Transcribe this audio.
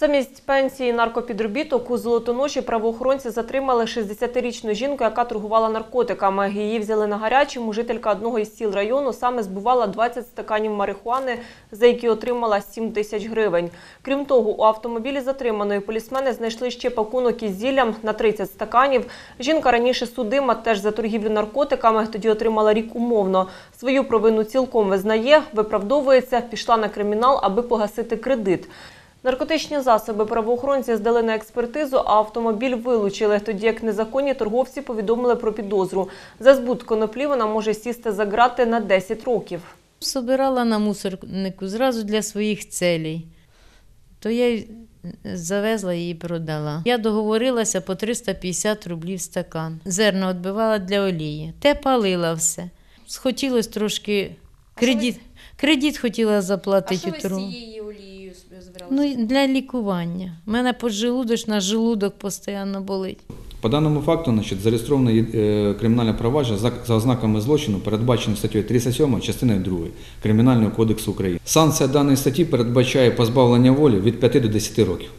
Замість пенсії наркопідробіток у Золотоноші правоохоронці затримали 60-річну жінку, яка торгувала наркотиками. Її взяли на гарячому. Жителька одного із сіл району саме збувала 20 стаканів марихуани, за які отримала 7 тисяч гривень. Крім того, у автомобілі затриманої полісмени знайшли ще пакунок із зіллям на 30 стаканів. Жінка раніше судима теж за торгівлю наркотиками, тоді отримала рік умовно. Свою провину цілком визнає, виправдовується, пішла на кримінал, аби погасити кредит. Наркотичні засоби правоохоронці здали на експертизу, а автомобіль вилучили, тоді як незаконні торговці повідомили про підозру. За збут коноплі вона може сісти за грати на 10 років. Собирала на мусорнику зразу для своїх целей. То я завезла її і продала. Я договорилася по 350 рублів стакан. Зерно відбивала для олії. Те палила все. Схотілося трошки кредит. Кредит хотіла А заплатити. що ви з трохи. Ну, для лікування. У мене поджелудочна, желудок постійно болить. По даному факту значить, зареєстровано е, кримінальне провадження за, за ознаками злочину, передбачене статтею 37 частиною 2 Кримінального кодексу України. Санкція даної статті передбачає позбавлення волі від 5 до 10 років.